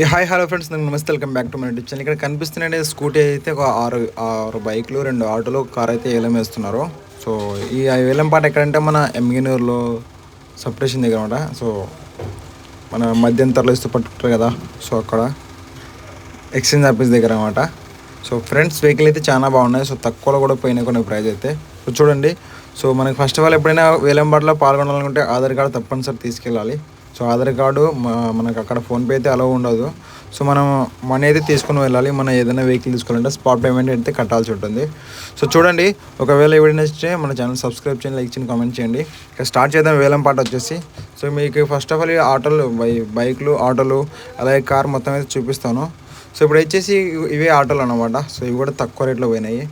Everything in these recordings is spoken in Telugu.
ఈ హాయ్ హలో ఫ్రెండ్స్. నేను నమస్తే. Welcome back to my YouTube channel. ఇక్కడ కనిపిస్తున్న స్కూటీ అయితే ఒక ఆరు ఆరు బైక్లు రెండు ఆటోలు కార్ అయితే ఏలం వేస్తున్నారు. సో ఈ వేలం పాట ఎక్కడంటే మన ఎంగినూరులో సపరేషన్ దగ్గర అనమాట సో మన మధ్యంతరలో ఇస్తూ పట్టుకుంటారు కదా. సో అక్కడ ఎక్స్చేంజ్ ఆఫీస్ దగ్గర అనమాట సో ఫ్రెండ్స్ వెహికల్ అయితే చాలా బాగున్నాయి. సో తక్కువలో కూడా పోయినాయి కొన్ని ప్రైస్ అయితే. సో చూడండి. సో మనకి ఫస్ట్ ఆఫ్ ఆల్ ఎప్పుడైనా వేలంపాటలో పాల్గొనాలనుకుంటే ఆధార్ కార్డు తప్పనిసరి తీసుకెళ్ళాలి. సో ఆధార్ కార్డు మనకు అక్కడ ఫోన్పే అయితే అలో ఉండదు. సో మనం మనీ అయితే తీసుకుని వెళ్ళాలి. మనం ఏదైనా వెహికల్ తీసుకోవాలంటే స్పాట్ పేమెంట్ అయితే కట్టాల్సి ఉంటుంది. సో చూడండి ఒకవేళ ఎవరైనా నచ్చితే మన ఛానల్ సబ్స్క్రైబ్ చేయండి లైక్ చేయండి కామెంట్ చేయండి. ఇక స్టార్ట్ చేద్దాం వేలం పాట వచ్చేసి. సో మీకు ఫస్ట్ ఆఫ్ ఆల్ ఆటోలు బై బైక్లు ఆటోలు అలాగే కార్ మొత్తం అయితే చూపిస్తాను. సో ఇప్పుడు వచ్చేసి ఇవే ఆటోలు అనమాట సో ఇవి కూడా తక్కువ రేట్లో పోయినాయి.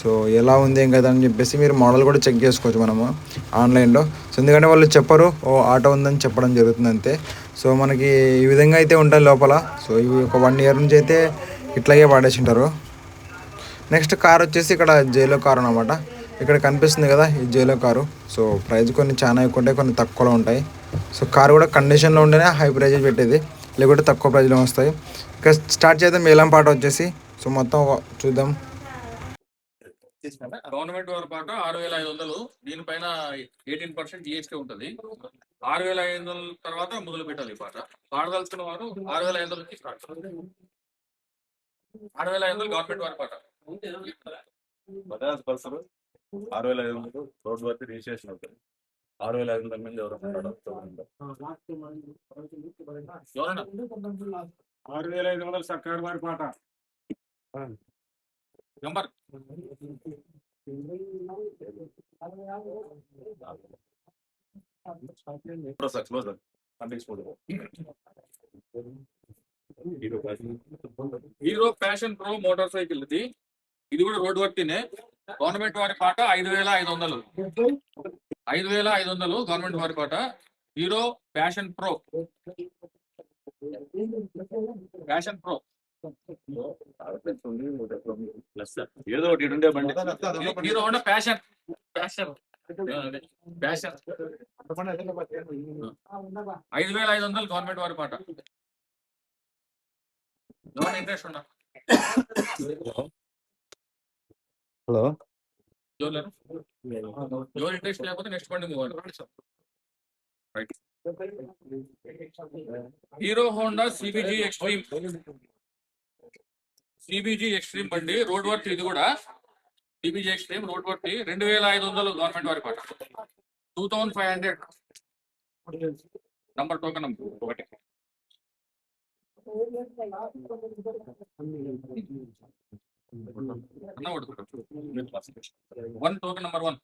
సో ఎలా ఉంది ఏం కదా అని చెప్పేసి మీరు మోడల్ కూడా చెక్ చేసుకోవచ్చు మనము ఆన్లైన్లో. సో ఎందుకంటే వాళ్ళు చెప్పరు ఓ ఆటో ఉందని చెప్పడం జరుగుతుంది అంతే. సో మనకి ఈ విధంగా అయితే ఉంటాయి లోపల. సో ఇవి ఒక వన్ ఇయర్ నుంచి అయితే ఇట్లాగే పాడేసి ఉంటారు నెక్స్ట్ కార్ వచ్చేసి ఇక్కడ జైలో కారు అనమాట ఇక్కడ కనిపిస్తుంది కదా ఈ జైలో కారు. సో ప్రైస్ కొన్ని చాలా ఎక్కువ ఉంటాయి కొన్ని తక్కువలో ఉంటాయి. సో కార్ కూడా కండిషన్లో ఉంటేనే హై ప్రైజ్ పెట్టేది లేకుంటే తక్కువ ప్రైజ్లో వస్తాయి. ఇక స్టార్ట్ చేద్దాం ఏలం పాట వచ్చేసి. సో మొత్తం చూద్దాం. గవర్నమెంట్ వారి పాట ఆరు వేల ఐదు వందలు దీనిపైన ఎయిటీన్ పర్సెంట్ జిఎస్టీ ఉంటుంది. ఆరు వేల ఐదు వందల తర్వాత మొదలు పెట్టాలి ఈ పాట. పాడదలుచుకున్న వారు ఆరు వేల ఐదు వందల నుంచి స్టార్ట్ ఆరు వేల ఐదు వందలు గవర్నమెంట్ వారి పాట. ఆరు వేల ఐదు వందలు రోడ్ వరకు రిజిస్ట్రేషన్ అవుతుంది. ఆరు వేల ఐదు వందల మంది ఎవరు ఆరు వేల ఐదు వందల సర్కారు వారి పాట. Number Hero Passion Pro motorcycle ఇది. ఇది కూడా రోడ్ వర్తినే గవర్నమెంట్ వారి పాట ఐదు వేల ఐదు వందలు. ఐదు వేల ఐదు వందలు గవర్నమెంట్ వారి పాట. Hero Passion Pro Passion Pro ఏదో ఒకటి ఉండే బండి. Hero Honda Passion. Passion. Passion. ఐదు వేల ఐదు వందలు గవర్నమెంట్ వారి పాట. ఇంట్రెస్ట్ ఉన్నా హలో. ఇంట్రెస్ట్ లేకపోతే నెక్స్ట్ బండి right Hero Honda CBZ Xtreme. CBZ Xtreme బండి రోడ్ వర్క్ ఇది కూడా. సిబిజీ ఎక్స్ట్రీమ్ రోడ్ వర్క్ రెండు వేల ఐదు వందలు గవర్నమెంట్ వారి పాట. Two thousand five hundred number token number ఒకటి. వన్ టోకెన్ నంబర్ వన్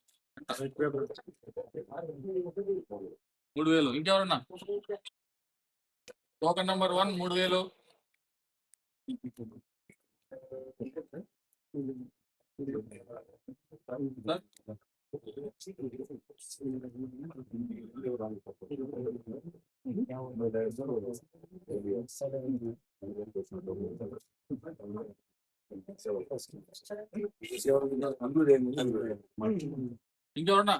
మూడు వేలు. ఇంకెవరన్నా? టోకెన్ నంబర్ వన్ మూడు వేలు. ఇంకెవరన్నా?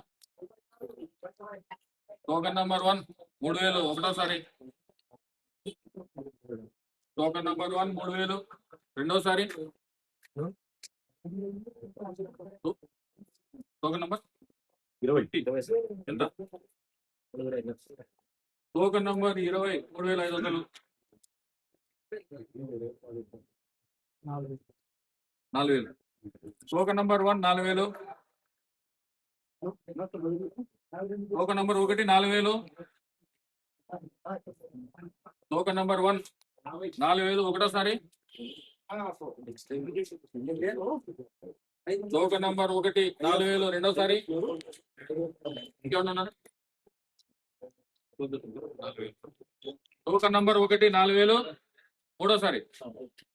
టోకన్ నంబర్ వన్ మూడు వేలు ఒకటోసారి. టోకన్ నంబర్ వన్ మూడు వేలు రెండోసారి. Token number? ఇరవై. ఎంత? టోకెన్ నంబర్ ఇరవై మూడు వేల ఐదు వందలు. నాలుగు వేలు. టోకెన్ నంబర్ వన్ నాలుగు వేలు. టోకెన్ నంబర్ ఒకటి నాలుగు వేలు. టోకెన్ నంబర్ వన్ నాలుగు వేలు. ఒకటోసారి. టోకెన్ నంబర్ ఒకటి నాలుగు వేలు రెండోసారి. ఇంకేమన్నా ఉన్నారు? టోకెన్ నంబర్ ఒకటి నాలుగు వేలు మూడోసారి.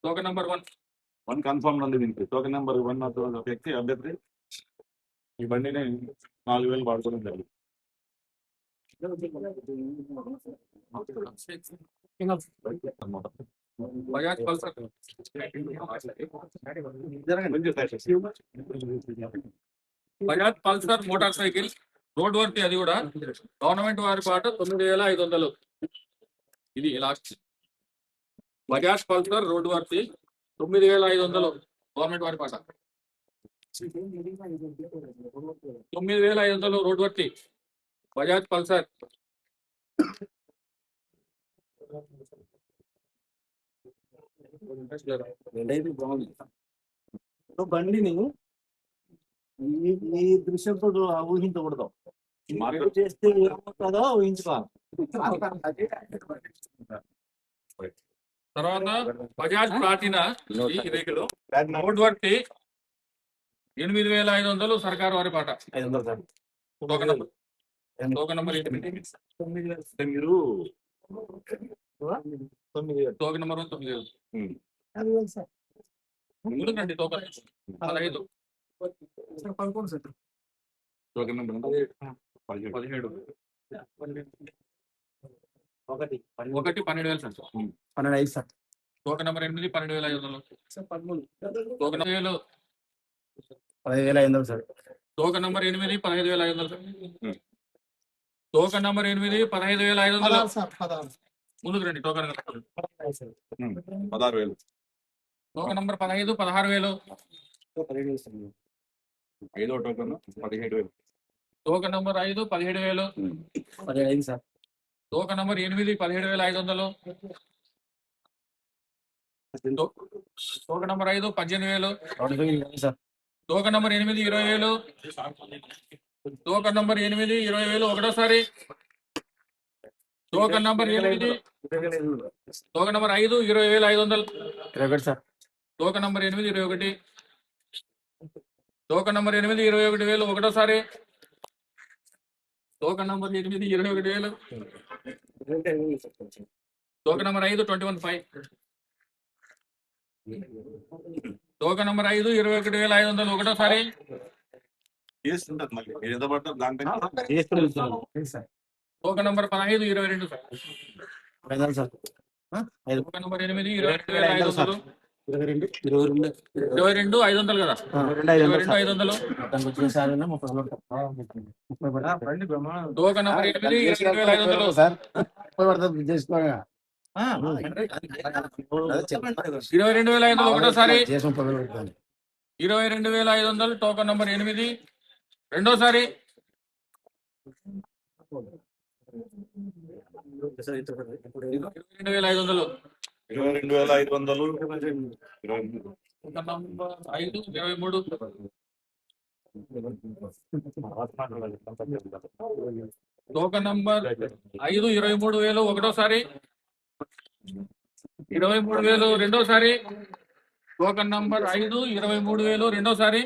Token number one. One confirm ఉంది దీనికి. టోకెన్ నెంబర్ వన్ వ్యక్తి అభ్యర్థి. ఈ బండిని నాలుగు వేలు వాడుకోవడం జరిగింది. అన్నమాట. Bajaj Pulsar. Bajaj Pulsar motorcycle road work అది కూడా. గవర్నమెంట్ వారి పాట తొమ్మిది వేల ఐదు వందలు. ఇది last. Bajaj Pulsar road worthy తొమ్మిది వేల ఐదు వందలు. గవర్నమెంట్ వారి పాట. తొమ్మిది వేల ఐదు వందలు రోడ్డు వర్తి బజాజ్ పల్సర్ ఇప్పుడు బండిని ఈ ఈ దృశ్యంతో ఊహించకూడదు. మార్కెట్ చేస్తే ఏమవుతుందో ఊహించుకోవాలి. తర్వాత బజాజ్ ప్లాటినా? ఈ వెహికల్ వర్తి ఎనిమిది వేల ఐదు వందలు సర్కారు వారి పాట. ఐదు వందలు sir. Token number. Token number ఎనిమిది అంటే మీరు తొమ్మిది టోకెన్ నంబర్ వన్ తొమ్మిది వేలు. టోకెన్ పదహైదు. Token number? పదిహేడు. పదిహేడు. ఒకటి ఒకటి పన్నెండు వేలు సార్. పన్నెండు ఐదు సార్. టోకెన్ నంబర్ ఎనిమిది పన్నెండు వేల ఐదు వందలు. టోకెన్ నంబర్ వేలు పదిహేను వేల ఐదు వందలు సార్. టోకెన్ నంబర్ ఎనిమిది పదహైదు వేల ఐదు వందలు. టోకెన్ నంబర్ ఎనిమిది పదహైదు వేల ఐదు వందలు. ముందుకు రండి టోకెన్ పదహారు వేలు. టోకెన్ నంబర్ పదహైదు పదహారు వేలు. ఐదో టోకెన్ పదిహేడు వేలు. టోకెన్ నంబర్ ఐదు పదిహేడు వేలు. పదిహేడు సార్. టోకెన్ నంబర్ ఎనిమిది పదిహేడు వేల ఐదు వందలు. టోకెన్ నంబర్ ఐదు పద్దెనిమిది వేలు. టోకెన్ నంబర్ ఎనిమిది ఇరవై వేలు. టోకెన్ నంబర్ ఎనిమిది ఇరవై వేలు. ఒకటోసారి. టోకెన్ నంబర్ ఎనిమిది. టోకెన్ నంబర్ ఐదు ఇరవై వేల ఐదు వందలు. ఇరవై ఒకటి సార్. టోకెన్ నంబర్ ఎనిమిది ఇరవై ఒకటి. టోకెన్ నంబర్ ఎనిమిది ఇరవై ఒకటి వేలు ఒకటోసారి. టోకెన్ నంబర్ ఎనిమిది ఇరవై ఒకటి వేలు. టోకెన్ నంబర్ ఐదు twenty one five. Token number ఐదు ఇరవై ఒకటి వేల ఐదు వందలు ఒకటోసారి. ఉంటుంది మళ్ళీ. మీరు ఎంత పడతారు దానిపైన? టోకెన్ నంబర్ పదహైదు ఇరవై రెండు సార్. ఐదు సార్. ఐదు. టోకెన్ నంబర్ ఎనిమిది ఇరవై రెండు వేల ఐదు వందలు. ఇరవై రెండు ఇరవై రెండు. ఇరవై రెండు ఐదు వందలు కదా? ఇరవై రెండు ఐదు వందలు. నంబర్ ఎనిమిది ఇరవై రెండు వేల ఐదు వందలు. సార్. ముప్పై పడుతుంది చేసుకోగా ఇరవై రెండు వేల ఐదు వందలు ఒకటోసారి. ఇరవై రెండు వేల ఐదు వందలు టోకెన్ నంబర్ ఎనిమిది. రెండోసారి. రెండు వేల ఐదు వందలు. ఇరవై రెండు వేల ఐదు వందలు. ఇరవై టోకెన్ నంబర్ ఐదు ఇరవై మూడు. టోకెన్ నంబర్ ఐదు ఇరవై మూడు వేలు ఒకటోసారి. ఇరవై మూడు వేలు రెండోసారి. టోకెన్ నంబర్ ఐదు ఇరవై మూడు వేలు రెండోసారి.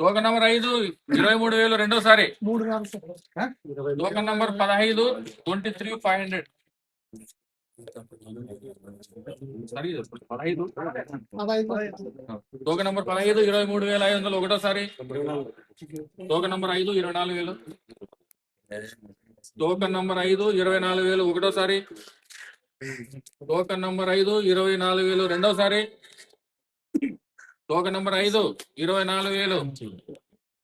టోకెన్ నంబర్ ఐదు ఇరవై మూడు వేలు రెండోసారి. టోకెన్ నంబర్ పదహైదు ట్వంటీ త్రీ ఫైవ్ హండ్రెడ్. పదహైదు. టోకెన్ నంబర్ పదహైదు ఇరవై మూడు వేల ఐదు వందలు ఒకటోసారి. టోకెన్ నంబర్ ఐదు ఇరవై నాలుగు వేలు. టోకెన్ నంబర్ ఐదు ఇరవై నాలుగు వేలు ఒకటోసారి. టోకెన్ నంబర్ ఐదు ఇరవై నాలుగు వేలు రెండోసారి. టోకెన్ నంబర్ ఐదు ఇరవై నాలుగు వేలు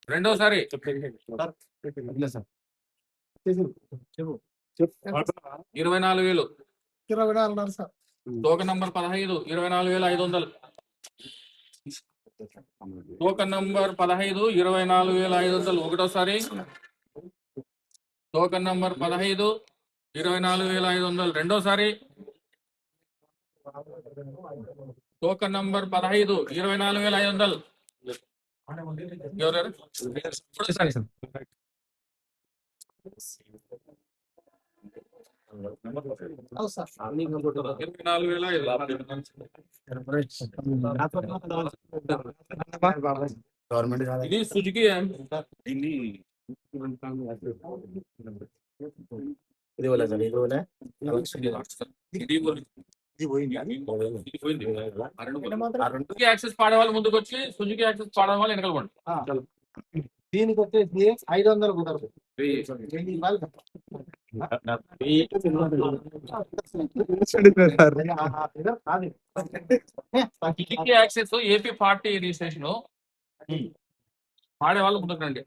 రెండోసారి. ఇరవై నాలుగు వేలు ఇరవై నాలుగు సార్ టోకెన్ నంబర్ పదహైదు ఇరవై నాలుగు వేల ఐదు వందలు. టోకెన్ నంబర్ పదహైదు ఇరవై నాలుగు వేల ఐదు వందలు. ఒకటోసారి. టోకన్ నంబర్ పదహైదు ఇరవై నాలుగు వేల ఐదు వందలు. రెండోసారి. టోకెన్ నంబర్ పదహైదు ఇరవై నాలుగు వేల ఐదు వందలు ఎవరెవరు ఒకటోసారి ఇరవై నాలుగు వేల ఐదు వందలు. గవర్నమెంట్ కాదు. ఇది సుజుకి దీన్ని ఇది ఇవ్వలే సార్ ఇది ఇవ్వలే ఇది పోయింది. పోయింది సుజుకి యాక్సెస్ పాడే వాళ్ళు ముందుకు వచ్చి సుజుకి యాక్సెస్ పాడే వాళ్ళు వెనకాల పోండి దీనికి వచ్చేసి ఐదు వందలు కుదరదు. Suzuki Access AP forty registration పాడే వాళ్ళు ముందుకు రండి.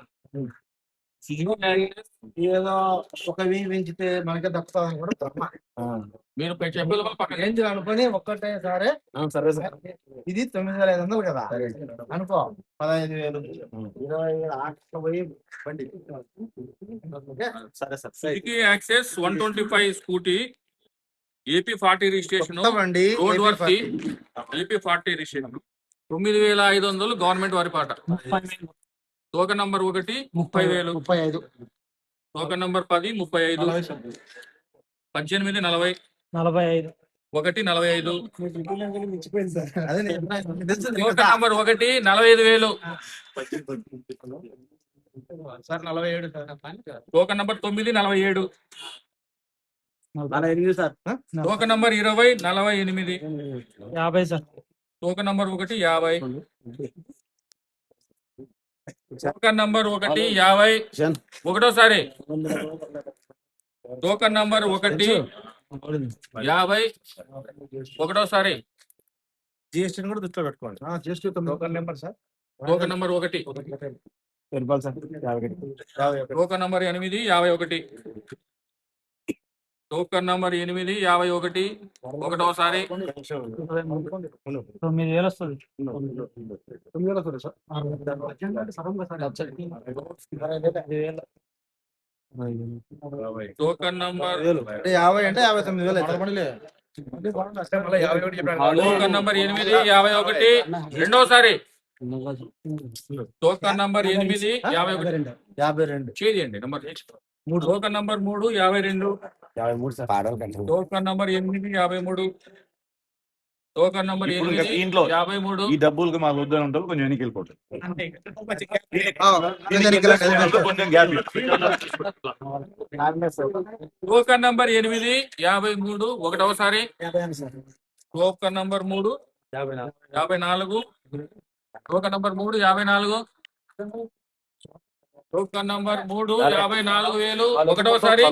ఏదో ఒక వెయ్యి పెంచితే మనకే దక్కుతుంది కూడా తప్ప మీరు చెప్పేది పక్కన రేంజ్ అనుకొని ఒక్కటే సరే సరే సార్ ఇది తొమ్మిది వేల ఐదు వందలు కదా అనుకో పదహైదు వేలు ఇరవై వేలు ఆటో పోయి బండి ఓకే? సరే sir Access one twenty five scooty AP forty registration బండి road work. AP forty registration తొమ్మిది వేల ఐదు వందలు గవర్నమెంట్ వారి పాట. టోకెన్ నంబర్ ఒకటి ముప్పై వేలు. ముప్పై ఐదు. టోకెన్ నంబర్ పది ముప్పై ఐదు. పద్దెనిమిది నలభై. నలభై ఐదు. ఒకటి నలభై ఐదు. టోకెన్. నంబర్ ఒకటి నలభై ఐదు వేలు. సార్ నలభై ఏడు సార్ టోకెన్ నంబర్ తొమ్మిది నలభై ఏడు. సార్ టోకెన్ నంబర్ ఇరవై నలభై ఎనిమిది. యాభై సార్. టోకెన్ నంబర్ ఒకటి యాభై. టోకెన్ నంబర్ ఒకటి యాభై ఒకటోసారి. టోకెన్ నంబర్ ఒకటి యాభై ఒకటోసారి. జిఎస్టీ కూడా దృష్టిలో పెట్టుకోండి. Just token number sir. Token number ఒకటి. రూపాయలు సార్. యాభై టోకెన్ నంబర్ ఎనిమిది యాభై ఒకటి. టోకెన్ నంబర్ ఎనిమిది యాభై ఒకటి ఒకటోసారి. తొమ్మిది వేలు వస్తుంది. తొమ్మిది వేల వస్తుంది సార్ టోకెన్ నంబర్ అంటే యాభై అంటే యాభై తొమ్మిది వేలు. టోకెన్ నంబర్ ఎనిమిది యాభై ఒకటి రెండోసారి. టోకెన్ నంబర్ ఎనిమిది యాభై ఒకటి. యాభై రెండు. చేయండి నంబర్. మూడు టోకెన్ నంబర్ మూడు యాభై రెండు. యాభై మూడు సార్. టోకెన్ నంబర్ ఎనిమిది యాభై మూడు. టోకెన్ నంబర్ ఇప్పుడు ఇంకా ఎనిమిది దీంట్లో యాభై మూడు. ఈ డబ్బులకి మాకు వద్దని ఉంటారు కొంచెం వెనక్కి వెళ్ళిపోతారు కొంచెం గ్యాప్ టోకెన్ నంబర్ ఎనిమిది యాభై మూడు ఒకటవసారి. టోకెన్ నంబర్ మూడు యాభై నాలుగు. టోకెన్ నంబర్ మూడు యాభై నాలుగు. టోకెన్ నంబర్ మూడు యాభై నాలుగు వేలు. ఒకటవసారి.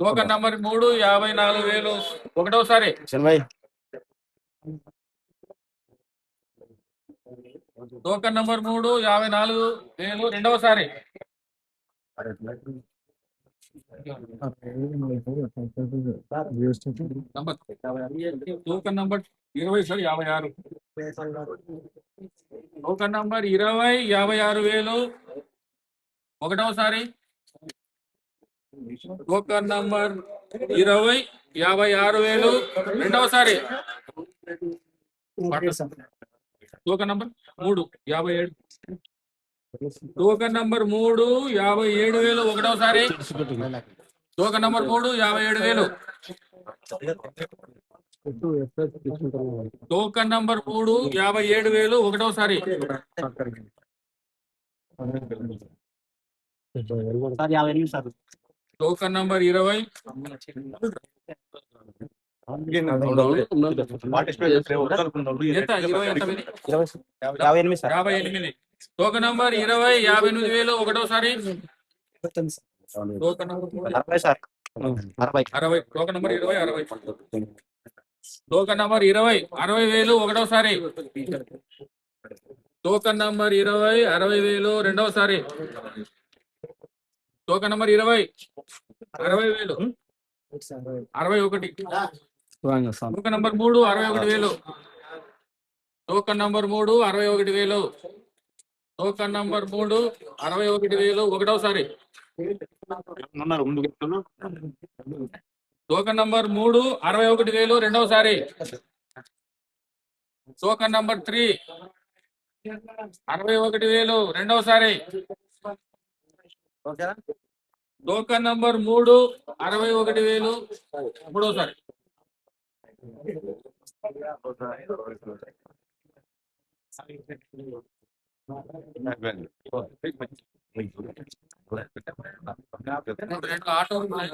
టోకెన్ నంబర్ మూడు యాభై నాలుగు వేలు. ఒకటవసారి శనభాయ్ టోకెన్ నంబర్ మూడు యాభై నాలుగు వేలు. రెండవసారి నంబర్ టోకెన్ నంబర్ ఇరవై సార్ యాభై ఆరు. టోకెన్ నంబర్ ఇరవై యాభై ఆరు వేలు. ఒకటవసారి టోకెన్ నంబర్ ఇరవై యాభై ఆరు వేలు. రెండవసారి. టోకెన్ నంబర్ మూడు యాభై ఏడు. టోకెన్ నంబర్ మూడు యాభై ఏడు వేలు. ఒకటవసారి. టోకెన్ నంబర్ మూడు యాభై ఏడు వేలు. టోకెన్ నంబర్ మూడు యాభై ఏడు వేలు. ఒకటోసారి సార్ యాభై ఎనిమిది సార్. టోకెన్ నంబర్ ఇరవై. ఎంత ఇరవై ఇరవై యాభై ఎనిమిది. సార్ నంబర్ ఇరవై యాభై ఎనిమిది వేలు ఒకటోసారి. టోకెన్ అరవై సార్ అరవై. నంబర్ ఇరవై అరవై. టోకెన్ నంబర్ ఇరవై అరవై వేలు ఒకటోసారి. టోకన్ నంబర్ ఇరవై అరవై వేలు రెండవసారి టోకన్ నంబర్ ఇరవై. అరవై వేలు. అరవై ఒకటి. టోకెన్ నంబర్ మూడు అరవై ఒకటి వేలు. టోకెన్ నంబర్ మూడు అరవై ఒకటి వేలు. టోకెన్ నంబర్ మూడు అరవై ఒకటి వేలు. ఒకటోసారి. టోకెన్ నంబర్ మూడు అరవై ఒకటి వేలు. రెండవసారి టోకెన్ నంబర్ త్రీ అరవై ఒకటి వేలు. రెండవసారి ఓకేనా నంబర్ మూడు అరవై ఒకటి వేలు. మూడోసారి. ఆటో